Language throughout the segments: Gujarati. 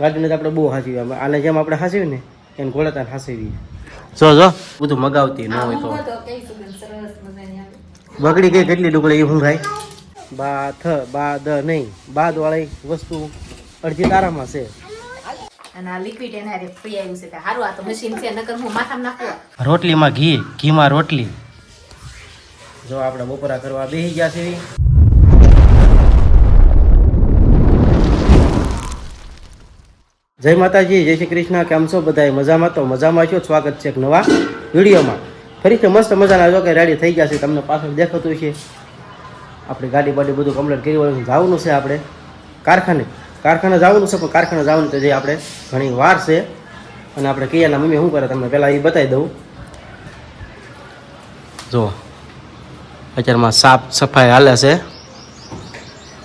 ગાડીને તો આપણે બહુ હાંસવી. આને જેમ આપણે હાંસવી ને એને ઘોડા તાને હાંસવી જો જો બધું મગાવતી ન હોય તો. બગડી ગઈ કેટલી ડુંગળી એ હું ભાઈ બા થ બા દ નહીં બાદ વાળી વસ્તુ અડધી તારામાં છે. અને આ લિક્વિડ એના હારે ફ્રી આવ્યું છે. હારું આ તો મશીન છે નકર હું માથામાં નાખું. રોટલીમાં ઘી ઘીમાં રોટલી. જો આપણે બપોરા કરવા બેસી ગયા છે જય માતાજી, જય શ્રી કૃષ્ણ. કેમ છો બધા મજામાં તો મજામાં છો? સ્વાગત છે એક નવા વિડીયોમાં. ફરીથી મસ્ત મજાના જો કે રેડી થઈ ગયા છે. તમને પાછળ દેખાતું છે આપણી ગાડી બાડી બધું કમ્પ્લીટ કરી વળું જવાનું છે આપણે કારખાને. કારખાને જવાનું છે, પણ કારખાને જવાનું તો જે આપણે ઘણી વાર છે. અને આપણે કૈયાના મમ્મી શું કરે તમને પહેલાં એ બતાવી દઉં. જો, અત્યારમાં સાફ સફાઈ હાલે છે.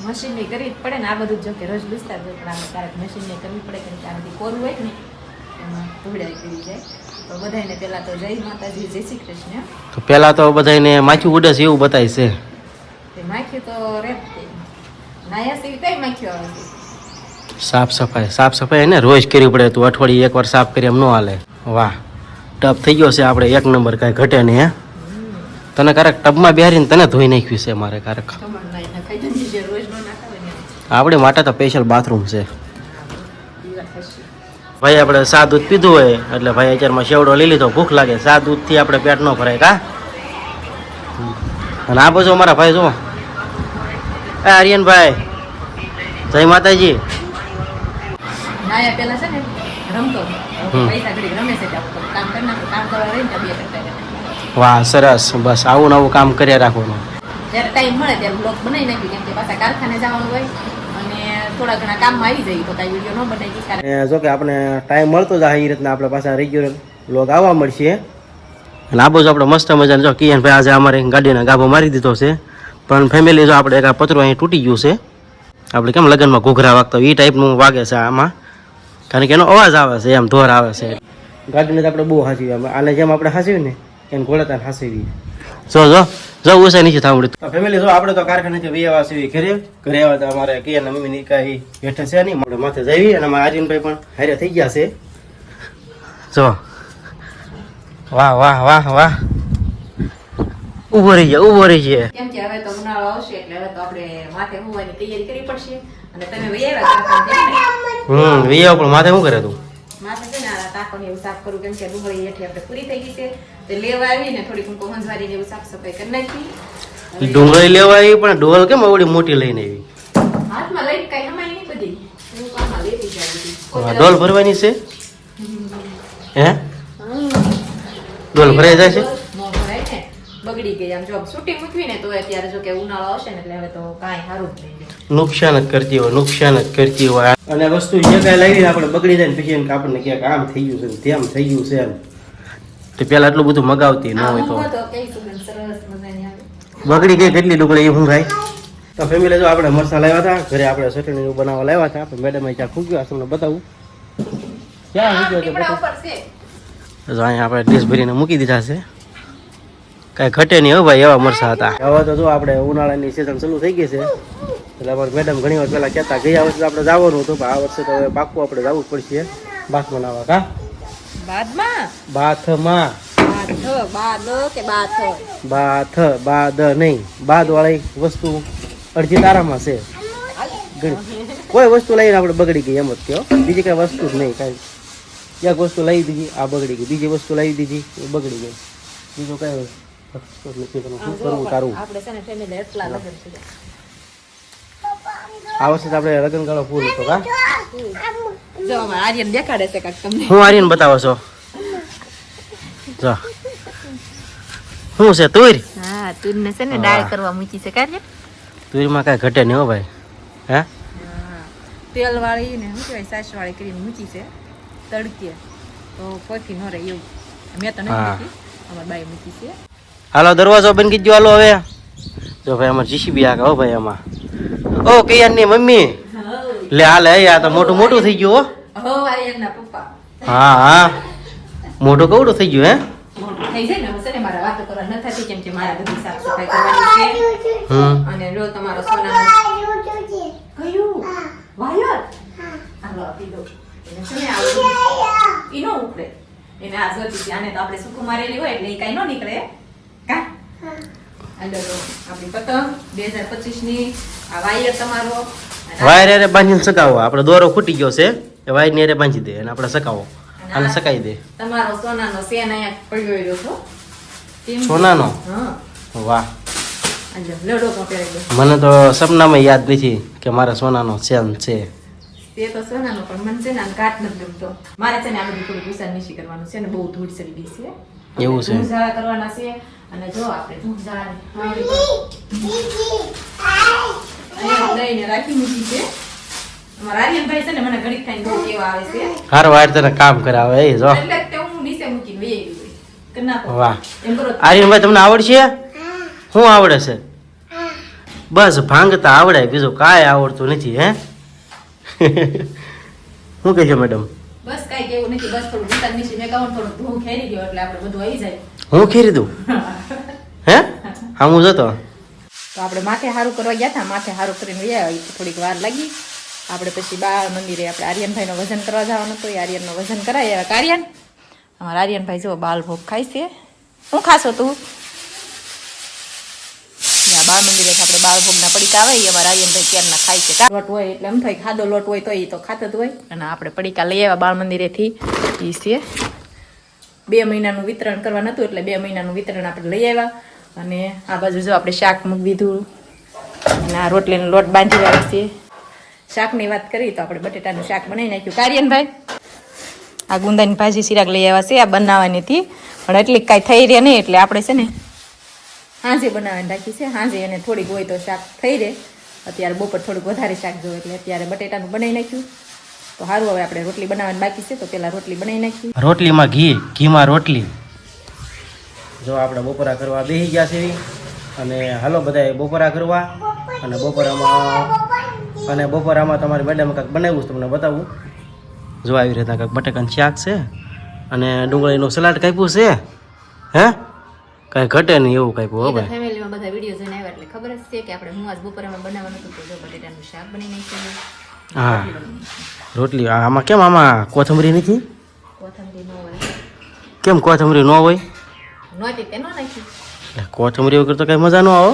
મશીનની કરવી જ પડે ને આ બધું જો કે રોજ લૂસતા જ પણ આમાં ક્યારેક મશીનની કરવી પડે કારણ કે આનાથી કોરું હોય ને એમાં ધૂળાઈ કરી જાય. તો બધાને પહેલાં તો જય માતાજી જય શ્રી કૃષ્ણ. તો પહેલાં તો બધાને માખી ઉડે છે એવું બતાય છે. તે માખી તો રેપ નાયા સીવી તઈ માખ્યું આવે છે. સાફ સફાઈ સાફ સફાઈ ને રોજ કરવી પડે તું અઠવાડિયે એકવાર સાફ કરી એમ ન હાલે. વાહ ટબ થઈ ગયો છે આપણે એક નંબર કાંઈ ઘટે નહીં હે? તને ક્યારેક ટબમાં બેહારીને તને ધોઈ નાખ્યું છે મારે ક્યારેક. આપણે માટે તો સ્પેશિયલ બાથરૂમ છે. ભાઈ આપણે સા દૂધ પીધું હોય એટલે ભાઈ અત્યારમાં શેવડો લઈ લીધો ભૂખ લાગે. સા દૂધથી આપણે પેટ ન ભરાય કા? અને આ બધું અમારા ભાઈ જો એ આર્યનભાઈ જય માતાજી. વાહ સરસ. બસ આવું નવું કામ કર્યા રાખવાનું. જ્યારે ટાઈમ મળે ત્યારે બ્લોગ બનાવી નાખી કેમ કે પાછા કારખાને જવાનું હોય અને થોડા ઘણા કામમાં આવી જાય, તો કાંઈ વીડિયો ન બનાવી કારણ. જો કે આપણે ટાઈમ મળતો જાય એ રીતના આપણે પાછા રેગ્યુલર લોગ આવવા મળશે. અને આ બાજુ આપણે મસ્ત મજાને જો કિયન આજે અમારે ગાડીના ગાભો મારી દીધો છે. પણ ફેમિલી જો આપણે એક અહીં તૂટી ગયું છે. આપણે કેમ લગ્નમાં ઘૂઘરા વાગતો એ ટાઈપનું વાગે છે આમાં. કારણ કે એનો અવાજ આવે છે, એમ ધોર આવે છે. ગાડીને તો આપણે બહુ હાંસવી આને જેમ આપણે હાંસવી ને એને ઘોડે તાને હાંસવી જો જો જો ઉસાઈ નીચે થાંભળી. ફેમિલી જો આપણે તો કારખાને વી વિયાવા છીએ ઘરે ઘરે આવ્યા તો અમારે કિયાના મમ્મીની કાંઈ હેઠે છે નહીં મારે માથે જઈ અને અમારા આર્યનભાઈ પણ હારે થઈ ગયા છે. જો. વાહ વાહ વાહ વાહ. ઊભો રહી જાય ઊભો રહી જાય કેમ કે હવે તો ઉનાળો આવશે એટલે હવે તો આપણે માથે હોવાની તૈયારી કરવી પડશે. અને તમે ને. હમ વી પણ માથે શું કરે તું? ટાંકોને એવું સાફ કરું કેમ કે ડુંગળી એઠી આપણે પૂરી થઈ ગઈ છે. તો લેવા આવીને થોડીક હું કોહંજવારી એવું સાફ સફાઈ કરી નાખી. ડુંગળી લેવા આવી પણ ડોલ કેમ આવડી મોટી લઈને આવી? હાથમાં લઈને કઈ હમાય નહીં બધી. હું કામમાં લેતી જાઉં ડોલ ભરવાની છે? હે. ડોલ ભરાઈ જાય છે? બગડી ગઈ આમ જો છૂટી મૂકવી ને તો અત્યારે જો કે ઉનાળો આવશે ને એટલે હવે તો કાંઈ સારું જ નહીં. નુકસાન જ કરતી હોય નુકસાન જ કરતી હોય. અને વસ્તુ જે કાંઈ લાવીને આપણે બગડી જાય ને પછી એમ કે આપણને ક્યાંક આમ થઈ ગયું છે ને તેમ થઈ ગયું છે એમ. તો પેલા એટલું બધું મગાવતી ન હોય તો. ઊંઘો તો કઈ સુગંધ સરસ મજાની આવે. બગડી ગઈ કેટલી ડુકડી એ હું ભાઈ? તો ફેમિલી જો આપણે મરસા લાવ્યા હતા ઘરે આપણે ચટણી એવું બનાવવા લાવ્યા હતા પણ મેડમ ત્યાં ખૂગ્યો તમને બતાવું. ક્યાં મૂક્યો છે. અહીંયા આપણે ડીશ ભરીને મૂકી દીધા છે. કાંઈ ઘટે નહીં હો ભાઈ એવા મરસા હતા. હવે તો જો આપણે ઉનાળાની સિઝન ચાલુ થઈ ગઈ છે. એટલે અમારે મેડમ ઘણી વાર પહેલાં કહેતા ગયા વર્ષે આપણે જવાનું હતું આ વર્ષે તો હવે પાકું આપણે જવું પડશે. બાથ બનાવવા કા? બાદમાં બાથમાં બાથ બાદ કે બાથ બાથ બાદ નહીં. બાદ વાળી વસ્તુ અડધી તારામાં છે. કોઈ વસ્તુ લઈને આપણે બગડી ગઈ એમ જ કહો બીજી કઈ વસ્તુ જ નહીં કાંઈ. એક વસ્તુ લઈ દીધી આ બગડી ગઈ. બીજી વસ્તુ લઈ દીધી એ બગડી ગઈ. બીજું કઈ તારું? આપણે છે ને ફેમિલી એટલા લગન છે. આ વર્ષે આપણે લગ્ન ગાળો પૂરો હતો કા? જો અમારા આર્યન દેખાડે છે કાંઈક તમને. હું આર્યન બતાવો છો? જો. શું છે તુર? હા તુરને છે ને વાહ. કરવા મૂકી છે કાર્ય તુરમાં કાંઈ ઘટે નહીં હો ભાઈ. હે? તેલ વાળી ને શું કહેવાય સાસ વાળી કરીને મૂકી છે. તડકે. તો કોઈથી ન રહે એવું. મેં તો નથી. મૂકી. અમારી બાઈ મૂકી છે. હાલો દરવાજો બંધ કીધો હાલો હવે. જો ભાઈ અમારે જીસીબી આગળ હો ભાઈ આમાં. ઓ કૈયાની મમ્મી. લે હાલે આ તો મોટું મોટું થઈ ગયું હો. હો હા હા. મોટું કવડું થઈ ગયું હે? થઈ જાય ને હવે ને મારા વાતો કરવા ન થતી કેમ કે મારા બધી સાફ સફાઈ કરવાની છે. હમ. અને જો તમારો સોનાનો. કયું? વાયર? હાલો આપી દો એને છે આવું ઈ ઉપડે. એને આ જોતી. આને તો આપણે સૂકું મારેલી હોય એટલે ઈ કાંઈ નો નીકળે. વાયર તમારો. અને આ- વાયર હારે બાંધીને સકાવો. આપણે દોરો ખૂટી ગયો છે. એ વાયરની હારે બાંધી દે અને આપણે સકાવો. અને સકાઈ દે. તમારો સોનાનો સેન અહીંયા પડ્યો રહ્યો છો. સોનાનો? વાહ. હાલો લડો પણ પહેરી દો મને તો સપનામાં યાદ નથી કે મારા સોનાનો સેન છે. તે તો સોનાનો પણ મને છે ને કાટ નથી ગમતો. મારે છે ને આ બધું થોડું ગુસ્સા નીચી કરવાનું છે ને બહુ ધૂળ ચડી ગઈ એવું છે. કરવાના છે. અને જો આપણે દઈને રાખી મૂકી છે. અમારા આર્યનભાઈ છે ને મને ઘડીક ખાઈને બહુ કેવા આવે છે. હાર વાયર તને કામ કરાવે એ જો. એટલે તે હું નીચે મૂકીને વહી. આવી આર્યનભાઈ તમને આવડશે? શું આવડે છે? બસ ભાંગતા આવડે બીજું કાંઈ આવડતું નથી હે? શું કહે છે મેડમ બસ કાંઈ કેવું નથી બસ થોડું નીચે મેં કહું થોડું ધૂમ ખેરી ગયો એટલે આપણે બધું આવી જાય. હું ખીરી દઉં હે? હા હું જતો. તો આપણે માથે સારું કરવા ગયા હતા માથે સારું કરીને ગયા થોડીક વાર લાગી. આપણે પછી બાળ મંદિરે આપણે આર્યનભાઈનો વજન કરવા જવાનું હતું, એ આર્યનનો વજન કરાય. એવા આર્યન અમારા આર્યનભાઈ જો બાલ ભોગ ખાય છે. શું ખાશો તું? બાળ મંદિરે આપણે બાળ ભોગના પડીકા આવે અમારા આર્યનભાઈ ક્યારના ખાય છે. લોટ હોય એટલે એમ થાય ખાધો લોટ હોય તો એ તો ખાતો હોય. અને આપણે પડીકા લઈ આવ્યા બાળ મંદિરેથી. એ છે. બે મહિનાનું વિતરણ કરવા નતું એટલે બે મહિનાનું વિતરણ આપણે લઈ આવ્યા. અને આ બાજુ જો આપણે શાક મૂકી દીધું. અને આ રોટલીનો લોટ બાંધી રહ્યા છીએ. શાકની વાત કરી તો આપણે બટેટાનું શાક બનાવી નાખ્યું. કાર્યનભાઈ, આ ગુંદાની ભાજી સિરાગ લઈ આવ્યા છે, આ બનાવવાની હતી. પણ એટલી કાંઈ થઈ રહે નહીં, એટલે આપણે છે ને હાંજે બનાવવાની રાખી છે. હાંજે એને થોડીક હોય તો શાક થઈ રહે. અત્યારે બપોર થોડુંક વધારે શાક જોઈએ એટલે અત્યારે બટેટાનું બનાવી નાખ્યું. તો સારું હવે આપણે રોટલી બનાવવાની બાકી છે તો પહેલાં રોટલી બનાવી નાખી રોટલીમાં ઘી ઘીમાં રોટલી. જો આપણે બપોરા કરવા બેસી ગયા છે. અને હાલો બધા બપોરા કરવા. અને બપોરામાં અને બપોરામાં તમારી મેડમ કાંઈક બનાવ્યું છે તમને બતાવું. જો આવી રીતના કાંઈક બટાકાનું શાક છે. અને ડુંગળીનું સલાડ કાપ્યું છે. હે? કાંઈ ઘટે નહીં એવું કાપ્યું હો ભાઈ. ફેમિલીમાં બધા વીડિયો જોઈને આવ્યા એટલે ખબર જ છે કે આપણે હું આજ બપોરમાં બનાવવાનું હતું તો જો બટેટાનું શાક બની નાખ્યું હા. રોટલી આમાં કેમ આમાં કોથમરી નથી? કેમ કોથમરી ન હોય? કોથમરી વગર તો કઈ મજા ન આવે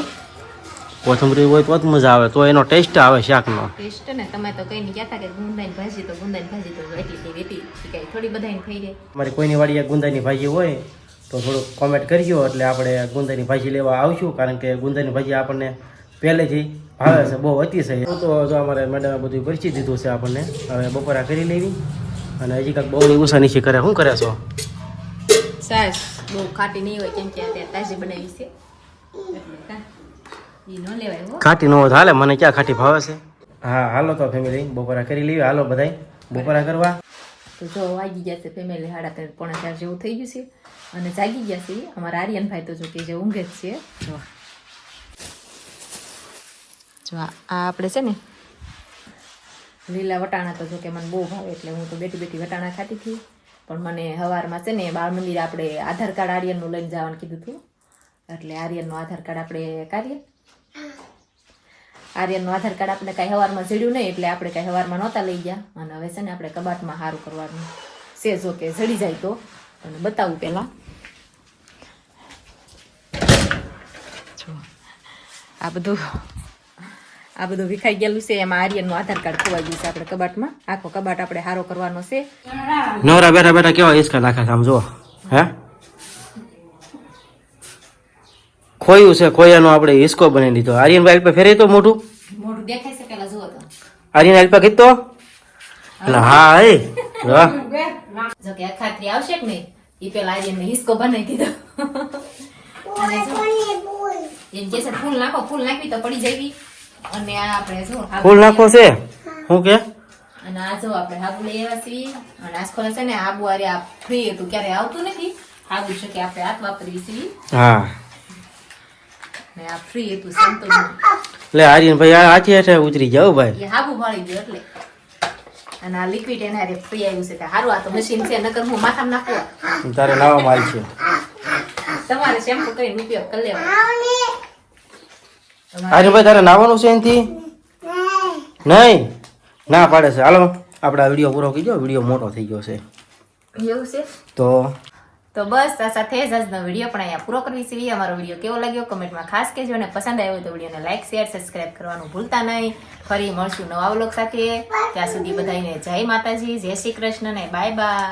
કોથમરી હોય તો જ મજા આવે તો એનો ટેસ્ટ આવે શાકનો. ટેસ્ટ ને તમે તો કઈ નહીં કહેતા કે ગુંદાની ભાજી તો ગુંદાની ભાજી તો એટલી વેતી કઈ થોડી બધાને ખાઈ જાય. મારી કોઈની વાડીએ ગુંદાની ભાજી હોય તો થોડુંક કોમેન્ટ કરજો એટલે આપણે ગુંદાની ભાજી લેવા આવશું કારણ કે ગુંદાની ભાજી આપણને પહેલેથી ભાવે છે બહુ અતિશય હું તો જો અમારે મેડમે બધું પરિચિત દીધું છે આપણને. હવે બપોરા કરી લેવી. અને હજી કાંઈક બહુ ઉષા નીચે કરે. શું કરે છો? સાસ બહુ ખાટી નહીં હોય કેમ કે અત્યારે તાજી બનાવી છે. એટલે કાં ઈ ન લેવાય હો. ખાટી ન હોય તો હાલે મને ક્યાં ખાટી ભાવે છે? હા હાલો તો ફેમિલી બપોરા કરી લેવી. હાલો બધાય. બપોરા કરવા. તો જો વાગી ગયા છે ફેમિલી સાડા ત્રણ પોણા ચાર જેવું થઈ ગયું છે. અને જાગી ગયા છે. અમારા આર્યનભાઈ તો જો કે જે ઊંઘે જ છે. જો આ આપણે છે ને લીલા વટાણા તો જો કે મને બહુ ભાવે એટલે હું તો બેઠી બેઠી વટાણા ખાતી હતી. પણ મને સવારમાં છે ને બાળ મંદિર આપણે આધાર કાર્ડ આર્યનનું લઈને જવાનું કીધું હતું. એટલે આર્યનનું આધાર કાર્ડ આપણે કાઢીએ. આર્યનનું આધાર કાર્ડ આપણે કાંઈ હવારમાં જડ્યું નહીં એટલે આપણે કાંઈ હવારમાં નહોતા લઈ ગયા. અને હવે છે ને આપણે કબાટમાં સારું કરવાનું. છે જો કે જડી જાય તો. અને બતાવું પહેલાં. આ બધું આ બધું વિખાઈ ગયેલું છે એમાં આર્યનનું આધાર કાર્ડ ખોવાઈ ગયું છે આપણે કબાટમાં. આખો કબાટ આપણે સારો કરવાનો છે. નવરા બેઠા બેઠા કેવા હિંચકા નાખે છે આમ જો હે? ખોયું છે ખોયાનો આપણે હિસકો બનાવી દીધો. આર્યનભાઈ અલ્પા ફેરે તો મોટું મોઢું દેખાય છે પેલા જુઓ તો. આર્યન અલ્પા કીધો? એટલે હા એ. જો કે ખાતરી આવશે કે નહીં? ઈ પેલા આર્યનને હિસકો બનાવી દીધો. એમ કે છે ફૂલ નાખો ફૂલ નાખવી તો પડી જવી. અને આ આપણે શું ફૂલ નાખો છે. હું કે? અને આ જો આપણે હાબુ લઈ આવ્યા છીએ. અને આજ ખોલે છે ને હાબુ અરે આ ફ્રી હતું ક્યારે આવતું નથી. હાબુ છે કે આપણે હાથ વાપરીએ છીએ. હા. ને આ ફ્રી હતું સંતોષનું એટલે આર્યનભાઈ આ હાથે હાથે ઉતરી જાવ ભાઈ. એ હાબુ ભાળી ગયો એટલે. અને આ લિક્વિડ એના હારે ફ્રી આવ્યું છે કે સારું આ તો મશીન છે નકર હું માથામાં નાખું. તારે નાવા માલ છે. તમારે શેમ્પુ કરીને ઉપયોગ કરી લેવાનો. ભાઈ તારે નાવાનું છે એનથી? નહીં? ના પાડે છે. હાલો આપણે આ વીડિયો પૂરો કીધો વીડિયો મોટો થઈ ગયો છે. એવું છે? તો? તો બસ આ સાથે જ આજનો વીડિયો પણ અહીંયા પૂરો કરવી છે અમારો વીડિયો કેવો લાગ્યો કમેન્ટમાં ખાસ કહેજો અને પસંદ આવ્યો તો વિડીયોને લાઈક શેર સબસ્ક્રાઇબ કરવાનું ભૂલતા નહીં. ફરી મળશું નવા વ્લોગ સાથે. ત્યાં સુધી બધાને જય માતાજી જય શ્રી કૃષ્ણ ને બાય બાય